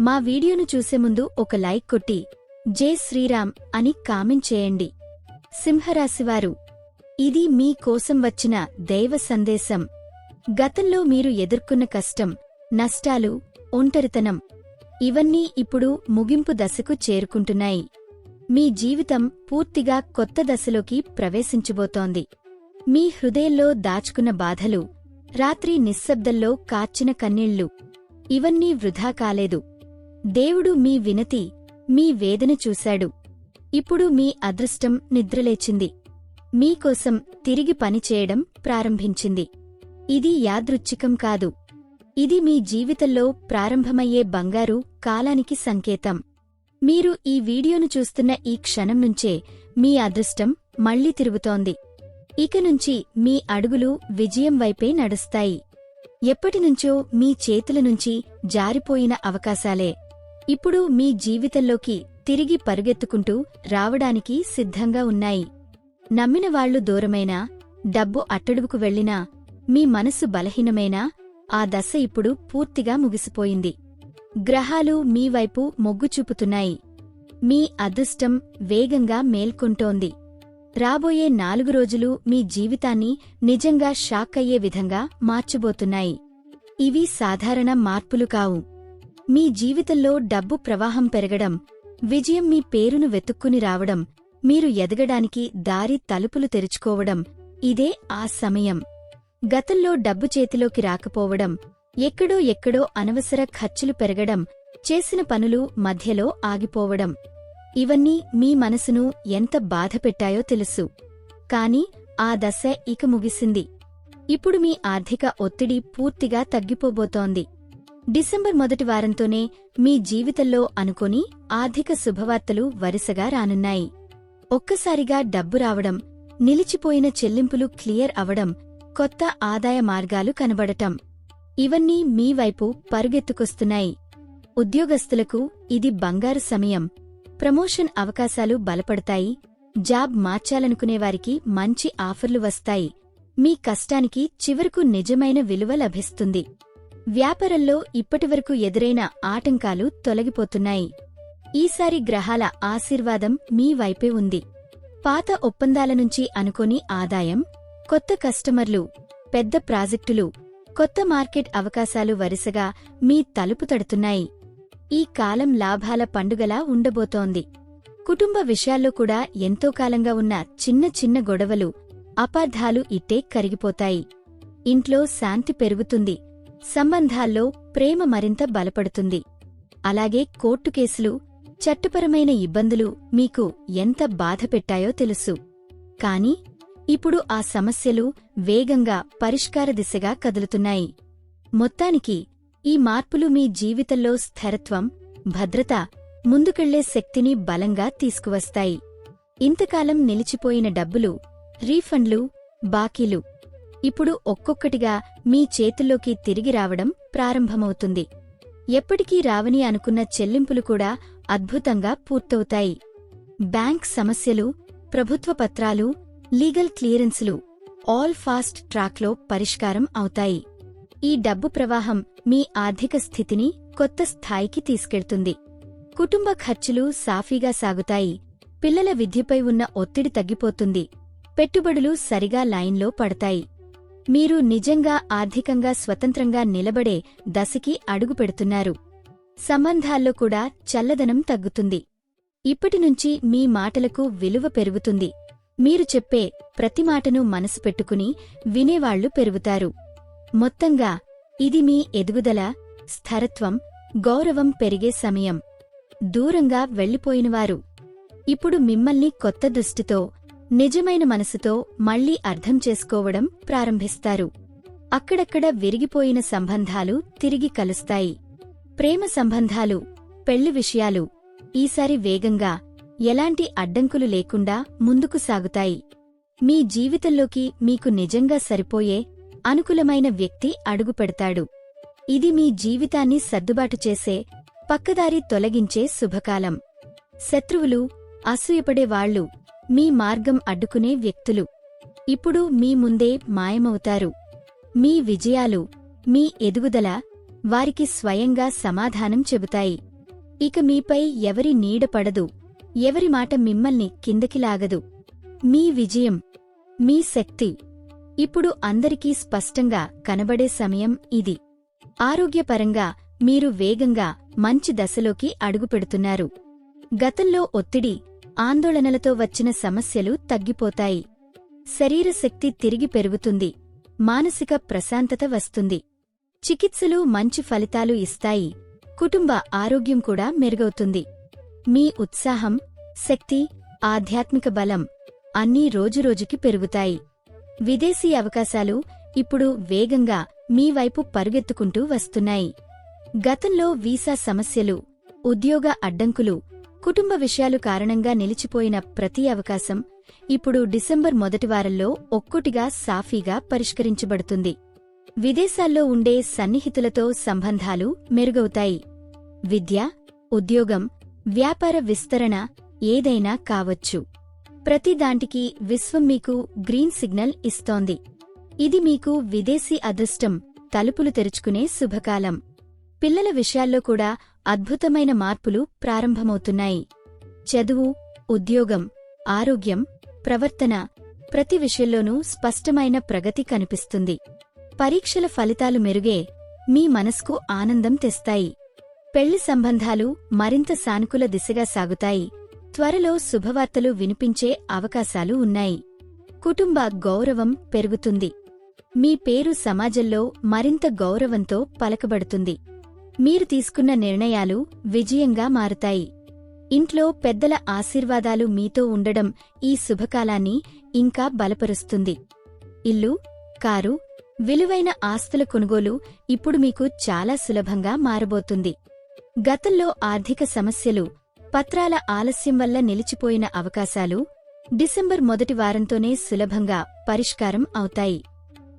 మా వీడియోను చూసే ముందు ఒక లైక్ కొట్టి జై శ్రీరామ్ అని కామెంట్ చేయండి. సింహరాశివారు ఇది మీ కోసం వచ్చిన దైవ సందేశం. గతంలో మీరు ఎదుర్కొన్న కష్టం నష్టాలు ఒంటరితనం ఇవన్నీ ఇప్పుడు ముగింపు దశకు చేరుకుంటున్నాయి. మీ జీవితం పూర్తిగా కొత్త దశలోకి ప్రవేశించబోతోంది. మీ హృదయంలో దాచుకున్న బాధలు రాత్రి నిశ్శబ్దంలో కార్చిన కన్నీళ్ళు ఇవన్నీ వృధా కాలేదు. దేవుడు మీ వినతి మీ వేదన చూశాడు. ఇప్పుడు మీ అదృష్టం నిద్రలేచింది. మీకోసం తిరిగి పనిచేయడం ప్రారంభించింది. ఇది యాదృచ్ఛికం కాదు. ఇది మీ జీవితంలో ప్రారంభమయ్యే బంగారు కాలానికి సంకేతం. మీరు ఈ వీడియోను చూస్తున్న ఈ క్షణం నుంచే మీ అదృష్టం మళ్ళీ తిరుగుతోంది. ఇక నుంచి మీ అడుగులు విజయం వైపే నడుస్తాయి. ఎప్పటినుంచో మీ చేతుల నుంచి జారిపోయిన అవకాశాలే. ఇప్పుడు మీ జీవితంలోకి తిరిగి పరుగెత్తుకుంటూ రావడానికి సిద్ధంగా ఉన్నాయి. నమ్మిన వాళ్ళు దూరమైనా డబ్బు అట్టడుగుకు వెళ్ళినా మీ మనసు బలహీనమైనా ఆ దశ ఇప్పుడు పూర్తిగా ముగిసిపోయింది. గ్రహాలు మీ వైపు మొగ్గు చూపుతున్నాయి. మీ అదృష్టం వేగంగా మేల్కొంటోంది. రాబోయే నాలుగు రోజులు మీ జీవితాన్ని నిజంగా షాక్ అయ్యే విధంగా మార్చబోతున్నాయి. ఇవి సాధారణ మార్పులు కావు. మీ జీవితంలో డబ్బు ప్రవాహం పెరగడం విజయం మీ పేరును వెతుక్కుని రావడం మీరు ఎదగడానికి దారి తలుపులు తెరుచుకోవడం ఇదే ఆ సమయం. గతంలో డబ్బు చేతిలోకి రాకపోవడం ఎక్కడో ఎక్కడో అనవసర ఖర్చులు పెరగడం చేసిన పనులు మధ్యలో ఆగిపోవడం. ఇవన్నీ మీ మనసును ఎంత బాధపెట్టాయో తెలుసు. కాని ఆ దశ ఇక ముగిసింది. ఇప్పుడు మీ ఆర్థిక ఒత్తిడి పూర్తిగా తగ్గిపోబోతోంది. డిసెంబర్ మొదటి వారంతోనే మీ జీవితంలో అనుకొని ఆర్థిక శుభవార్తలు వరుసగా రానున్నాయి. ఒక్కసారిగా డబ్బు రావడం నిలిచిపోయిన చెల్లింపులు క్లియర్ అవడం కొత్త ఆదాయ మార్గాలు కనబడటం ఇవన్నీ మీ వైపు పరుగెత్తుకొస్తున్నాయి. ఉద్యోగస్తులకు ఇది బంగారు సమయం. ప్రమోషన్ అవకాశాలు బలపడతాయి. జాబ్ మార్చాలనుకునేవారికి మంచి ఆఫర్లు వస్తాయి. మీ కష్టానికి చివరకు నిజమైన విలువ లభిస్తుంది. వ్యాపారంలో ఇప్పటివరకు ఎదురైన ఆటంకాలు తొలగిపోతున్నాయి. ఈసారి గ్రహాల ఆశీర్వాదం మీ వైపే ఉంది. పాత ఒప్పందాల నుంచి అనుకోని ఆదాయం కొత్త కస్టమర్లు పెద్ద ప్రాజెక్టులు కొత్త మార్కెట్ అవకాశాలు వరుసగా మీ తలుపు తడుతున్నాయి. ఈ కాలం లాభాల పండుగలా ఉండబోతోంది. కుటుంబ విషయాల్లో కూడా ఎంతో కాలంగా ఉన్న చిన్న చిన్న గొడవలు అపార్థాలు ఇట్టే కరిగిపోతాయి. ఇంట్లో శాంతి పెరుగుతుంది. సంబంధాల్లో ప్రేమ మరింత బలపడుతుంది. అలాగే కోర్టు కేసులు చట్టపరమైన ఇబ్బందులు మీకు ఎంత బాధ పెట్టాయో తెలుసు. కాని ఇప్పుడు ఆ సమస్యలు వేగంగా పరిష్కార దిశగా కదులుతున్నాయి. మొత్తానికి ఈ మార్పులు మీ జీవితంలో స్థిరత్వం భద్రత ముందుకెళ్ళే శక్తిని బలంగా తీసుకువస్తాయి. ఇంతకాలం నిలిచిపోయిన డబ్బులు రీఫండ్లు బాకీలు ఇప్పుడు ఒక్కొక్కటిగా మీ చేతుల్లోకి తిరిగి రావడం ప్రారంభమవుతుంది. ఎప్పటికీ రావని అనుకున్న చెల్లింపులు కూడా అద్భుతంగా పూర్తవుతాయి. బ్యాంక్ సమస్యలు ప్రభుత్వ పత్రాలు లీగల్ క్లియరెన్సులు ఆల్ ఫాస్ట్ ట్రాక్లో పరిష్కారం అవుతాయి. ఈ డబ్బు ప్రవాహం మీ ఆర్థిక స్థితిని కొత్త స్థాయికి తీసుకెళ్తుంది. కుటుంబ ఖర్చులు సాఫీగా సాగుతాయి. పిల్లల విద్యపై ఉన్న ఒత్తిడి తగ్గిపోతుంది. పెట్టుబడులు సరిగా లైన్లో పడతాయి. మీరు నిజంగా ఆర్థికంగా స్వతంత్రంగా నిలబడే దశకి అడుగుపెడుతున్నారు. సంబంధాల్లో కూడా చల్లదనం తగ్గుతుంది. ఇప్పటినుంచి మీ మాటలకు విలువ పెరుగుతుంది. మీరు చెప్పే ప్రతి మాటను మనసు పెట్టుకుని వినేవాళ్ళు పెరుగుతారు. మొత్తంగా ఇది మీ ఎదుగుదల స్థిరత్వం గౌరవం పెరిగే సమయం. దూరంగా వెళ్ళిపోయినవారు ఇప్పుడు మిమ్మల్ని కొత్త దృష్టితో నిజమైన మనసుతో మళ్ళీ అర్థం చేసుకోవడం ప్రారంభిస్తారు. అక్కడక్కడ విరిగిపోయిన సంబంధాలు తిరిగి కలుస్తాయి. ప్రేమ సంబంధాలు పెళ్ళి విషయాలు ఈసారి వేగంగా ఎలాంటి అడ్డంకులు లేకుండా ముందుకు సాగుతాయి. మీ జీవితంలోకి మీకు నిజంగా సరిపోయే అనుకూలమైన వ్యక్తి అడుగుపెడతాడు. ఇది మీ జీవితాన్ని సర్దుబాటు చేసే పక్కదారి తొలగించే శుభకాలం. శత్రువులు అసూయపడేవాళ్ళు మీ మార్గం అడ్డుకునే వ్యక్తులు. ఇప్పుడు మీ ముందే మాయమవుతారు. మీ విజయాలు మీ ఎదుగుదల వారికి స్వయంగా సమాధానం చెబుతాయి. ఇక మీపై ఎవరి నీడ పడదు. ఎవరి మాట మిమ్మల్ని కిందకి లాగదు. మీ విజయం మీ శక్తి ఇప్పుడు అందరికీ స్పష్టంగా కనబడే సమయం ఇది. ఆరోగ్యపరంగా మీరు వేగంగా మంచి దశలోకి అడుగుపెడుతున్నారు. గతంలో ఒత్తిడి ఆందోళనలతో వచ్చిన సమస్యలు తగ్గిపోతాయి. శరీర శక్తి తిరిగి పెరుగుతుంది. మానసిక ప్రశాంతత వస్తుంది. చికిత్సలు మంచి ఫలితాలు ఇస్తాయి. కుటుంబ ఆరోగ్యం కూడా మెరుగవుతుంది. మీ ఉత్సాహం శక్తి ఆధ్యాత్మిక బలం అన్నీ రోజురోజుకి పెరుగుతాయి. విదేశీ అవకాశాలు ఇప్పుడు వేగంగా మీ వైపు పరుగెత్తుకుంటూ వస్తున్నాయి. గతంలో వీసా సమస్యలు ఉద్యోగ అడ్డంకులు కుటుంబ విషయాలు కారణంగా నిలిచిపోయిన ప్రతి అవకాశం ఇప్పుడు డిసెంబర్ మొదటి వారంలో ఒక్కొటిగా సాఫీగా పరిష్కరించబడుతుంది. విదేశాల్లో ఉండే సన్నిహితులతో సంబంధాలు మెరుగవుతాయి. విద్య ఉద్యోగం వ్యాపార విస్తరణ ఏదైనా కావచ్చు. ప్రతిదాంటికి విశ్వం మీకు గ్రీన్ సిగ్నల్ ఇస్తోంది. ఇది మీకు విదేశీ అదృష్టం తలుపులు తెరుచుకునే శుభకాలం. పిల్లల విషయాల్లో కూడా అద్భుతమైన మార్పులు ప్రారంభమవుతున్నాయి. చదువు ఉద్యోగం ఆరోగ్యం ప్రవర్తన ప్రతి విషయంలోనూ స్పష్టమైన ప్రగతి కనిపిస్తుంది. పరీక్షల ఫలితాలు మెరుగే మీ మనస్కు ఆనందం తెస్తాయి. పెళ్ళి సంబంధాలు మరింత సానుకూల దిశగా సాగుతాయి. త్వరలో శుభవార్తలు వినిపించే అవకాశాలు ఉన్నాయి. కుటుంబ గౌరవం పెరుగుతుంది. మీ పేరు సమాజంలో మరింత గౌరవంతో పలకబడుతుంది. మీరు తీసుకున్న నిర్ణయాలు విజయంగా మారుతాయి. ఇంట్లో పెద్దల ఆశీర్వాదాలు మీతో ఉండడం ఈ శుభకాలాన్ని ఇంకా బలపరుస్తుంది. ఇల్లు కారు విలువైన ఆస్తుల కొనుగోలు ఇప్పుడు మీకు చాలా సులభంగా మారబోతుంది. గతంలో ఆర్థిక సమస్యలు పత్రాల ఆలస్యం వల్ల నిలిచిపోయిన అవకాశాలు డిసెంబర్ మొదటి వారంతోనే సులభంగా పరిష్కారం అవుతాయి.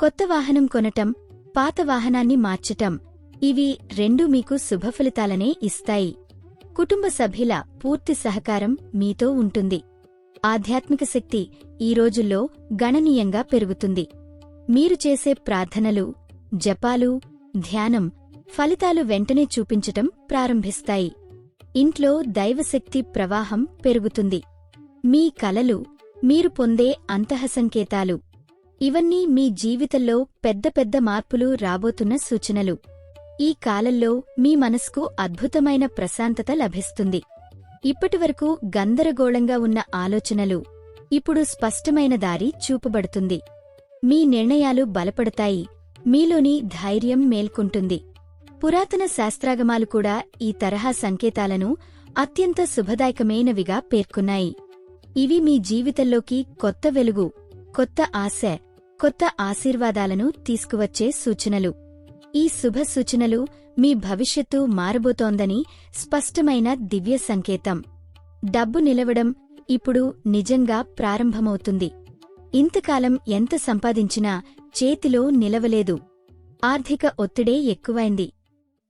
కొత్త వాహనం కొనటం పాత వాహనాన్ని మార్చటం ఇవి రెండూ మీకు శుభఫలితాలనే ఇస్తాయి. కుటుంబ సభ్యుల పూర్తి సహకారం మీతో ఉంటుంది. ఆధ్యాత్మిక శక్తి ఈ రోజుల్లో గణనీయంగా పెరుగుతుంది. మీరు చేసే ప్రార్థనలు జపాలు ధ్యానం ఫలితాలు వెంటనే చూపించటం ప్రారంభిస్తాయి. ఇంట్లో దైవశక్తి ప్రవాహం పెరుగుతుంది. మీ కలలు మీరు పొందే అంతఃసంకేతాలు ఇవన్నీ మీ జీవితంలో పెద్ద పెద్ద మార్పులు రాబోతున్న సూచనలు. ఈ కాలంలో మీ మనస్కు అద్భుతమైన ప్రశాంతత లభిస్తుంది. ఇప్పటివరకు గందరగోళంగా ఉన్న ఆలోచనలు ఇప్పుడు స్పష్టమైన దారి చూపబడుతుంది. మీ నిర్ణయాలు బలపడతాయి. మీలోని ధైర్యం మేల్కొంటుంది. పురాతన శాస్త్రాగమాలు కూడా ఈ తరహా సంకేతాలను అత్యంత శుభదాయకమైనవిగా పేర్కొన్నాయి. ఇవి మీ జీవితంలోకి కొత్త వెలుగు కొత్త ఆశ కొత్త ఆశీర్వాదాలను తీసుకువచ్చే సూచనలు. ఈ శుభ సూచనలు మీ భవిష్యత్తు మారబోతోందని స్పష్టమైన దివ్య సంకేతం. డబ్బు నిలవడం ఇప్పుడు నిజంగా ప్రారంభమవుతుంది. ఇంతకాలం ఎంత సంపాదించినా చేతిలో నిలవలేదు. ఆర్థిక ఒత్తిడే ఎక్కువైంది.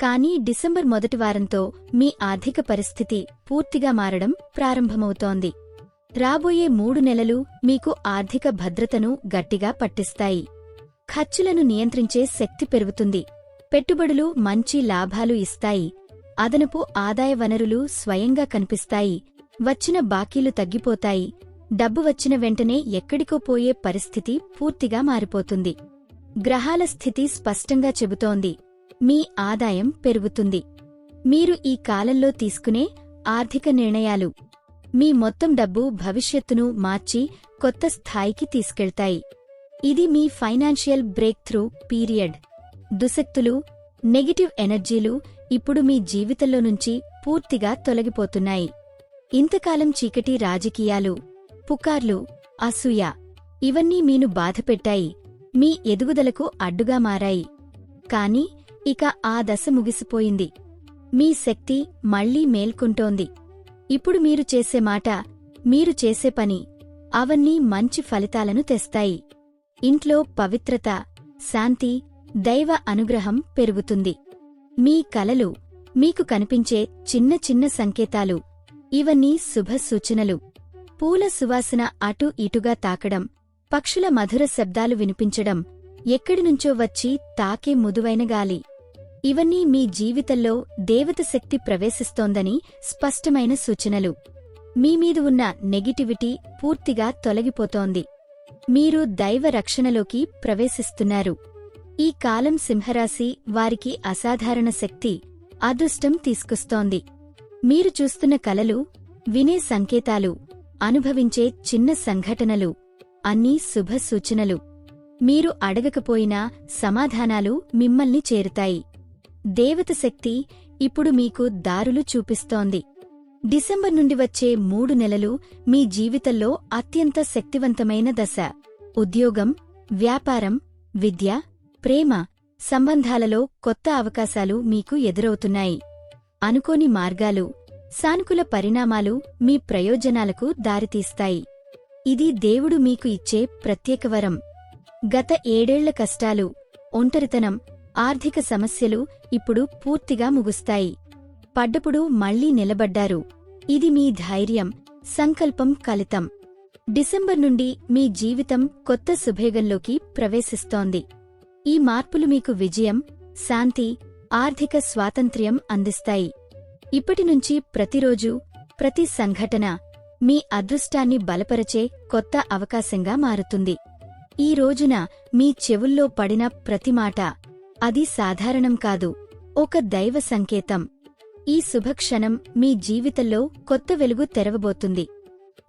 కానీ డిసెంబర్ మొదటి వారంతో మీ ఆర్థిక పరిస్థితి పూర్తిగా మారడం ప్రారంభమవుతోంది. రాబోయే మూడు నెలలు మీకు ఆర్థిక భద్రతను గట్టిగా పట్టిస్తాయి. ఖర్చులను నియంత్రించే శక్తి పెరుగుతుంది. పెట్టుబడులు మంచి లాభాలు ఇస్తాయి. అదనపు ఆదాయ వనరులు స్వయంగా కనిపిస్తాయి. వచ్చిన బాకీలు తగ్గిపోతాయి. డబ్బు వచ్చిన వెంటనే ఎక్కడికో పోయే పరిస్థితి పూర్తిగా మారిపోతుంది. గ్రహాల స్థితి స్పష్టంగా చెబుతోంది. మీ ఆదాయం పెరుగుతుంది. మీరు ఈ కాలంలో తీసుకునే ఆర్థిక నిర్ణయాలు. మీ మొత్తం డబ్బు భవిష్యత్తును మార్చి కొత్త స్థాయికి తీసుకెళ్తాయి. ఇది మీ ఫైనాన్షియల్ బ్రేక్ త్రూ పీరియడ్. దుశక్తులు నెగటివ్ ఎనర్జీలు ఇప్పుడు మీ జీవితంలో నుంచి పూర్తిగా తొలగిపోతున్నాయి. ఇంతకాలం చీకటి రాజకీయాలు పుకార్లు అసూయ ఇవన్నీ మీను బాధపెట్టాయి. మీ ఎదుగుదలకు అడ్డుగా మారాయి. కాని ఇక ఆ దశ ముగిసిపోయింది. మీ శక్తి మళ్ళీ మేల్కుంటోంది. ఇప్పుడు మీరు చేసే మాట మీరు చేసే పని అవన్నీ మంచి ఫలితాలను తెస్తాయి. ఇంట్లో పవిత్రత శాంతి దైవ అనుగ్రహం పెరుగుతుంది. మీ కలలు మీకు కనిపించే చిన్న చిన్న సంకేతాలు ఇవన్నీ శుభ సూచనలు. పూల సువాసన అటు ఇటుగా తాకడం పక్షుల మధుర శబ్దాలు వినిపించడం ఎక్కడినుంచో వచ్చి తాకే ముదువైన గాలి. ఇవన్నీ మీ జీవితంలో దేవత శక్తి ప్రవేశిస్తోందని స్పష్టమైన సూచనలు. మీమీదు ఉన్న నెగిటివిటీ పూర్తిగా తొలగిపోతోంది. మీరు దైవ రక్షణలోకి ప్రవేశిస్తున్నారు. ఈ కాలం సింహరాశి వారికి అసాధారణ శక్తి అదృష్టం తీసుకొస్తోంది. మీరు చూస్తున్న కలలు వినే సంకేతాలు అనుభవించే చిన్న సంఘటనలు అన్నీ శుభ సూచనలు. మీరు అడగకపోయినా సమాధానాలు మిమ్మల్ని చేరుతాయి. దేవత శక్తి ఇప్పుడు మీకు దారులు చూపిస్తోంది. డిసెంబర్ నుండి వచ్చే మూడు నెలలు మీ జీవితంలో అత్యంత శక్తివంతమైన దశ. ఉద్యోగం వ్యాపారం విద్య ప్రేమ సంబంధాలలో కొత్త అవకాశాలు మీకు ఎదురవుతున్నాయి. అనుకోని మార్గాలు సానుకూల పరిణామాలు మీ ప్రయోజనాలకు దారితీస్తాయి. ఇది దేవుడు మీకు ఇచ్చే ప్రత్యేక వరం. గత ఏడేళ్ళ కష్టాలు ఒంటరితనం ఆర్థిక సమస్యలు ఇప్పుడు పూర్తిగా ముగుస్తాయి. పడ్డప్పుడు మళ్ళీ నిలబడ్డారు. ఇది మీ ధైర్యం సంకల్పం కలితం డిసెంబర్ నుండి మీ జీవితం కొత్త సుభేగంలోకి ప్రవేశిస్తోంది. ఈ మార్పులు మీకు విజయం శాంతి ఆర్థిక స్వాతంత్ర్యం అందిస్తాయి. ఇప్పటినుంచి ప్రతిరోజు ప్రతి సంఘటన మీ అదృష్టాన్ని బలపరచే కొత్త అవకాశంగా మారుతుంది. ఈ రోజున మీ చెవుల్లో పడిన ప్రతి మాట అది సాధారణం కాదు ఒక దైవ సంకేతం. ఈ శుభక్షణం మీ జీవితంలో కొత్త వెలుగు తెరవబోతుంది.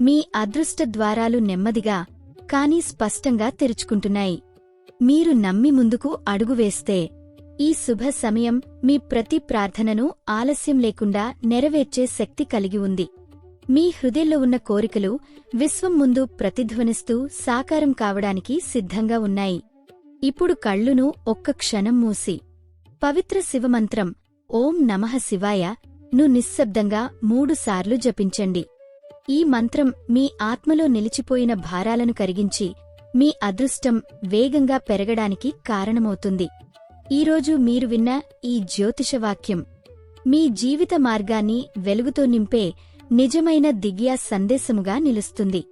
మీ అదృష్ట ద్వారాలు నెమ్మదిగా కానీ స్పష్టంగా తెరుచుకుంటున్నాయి. మీరు నమ్మి ముందుకు అడుగు వేస్తే ఈ శుభ సమయం మీ ప్రతి ప్రార్థనను ఆలస్యం లేకుండా నెరవేర్చే శక్తి కలిగి ఉంది. మీ హృదయంలో ఉన్న కోరికలు విశ్వం ముందు ప్రతిధ్వనిస్తూ సాకారం కావడానికి సిద్ధంగా ఉన్నాయి. ఇప్పుడు కళ్ళును ఒక్క క్షణం మూసి పవిత్ర శివమంత్రం ఓం నమః శివాయ. ను నిశ్శబ్దంగా మూడుసార్లు జపించండి. ఈ మంత్రం మీ ఆత్మలో నిలిచిపోయిన భారాలను కరిగించి మీ అదృష్టం వేగంగా పెరగడానికి కారణమవుతుంది. ఈరోజు మీరు విన్న ఈ జ్యోతిషవాక్యం మీ జీవిత మార్గాన్ని వెలుగుతో నింపే నిజమైన దివ్య సందేశముగా నిలుస్తుంది.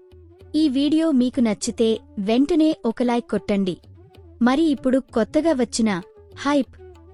ఈ వీడియో మీకు నచ్చితే వెంటనే ఒక లైక్ కొట్టండి. మరి ఇప్పుడు కొత్తగా వచ్చిన హైప్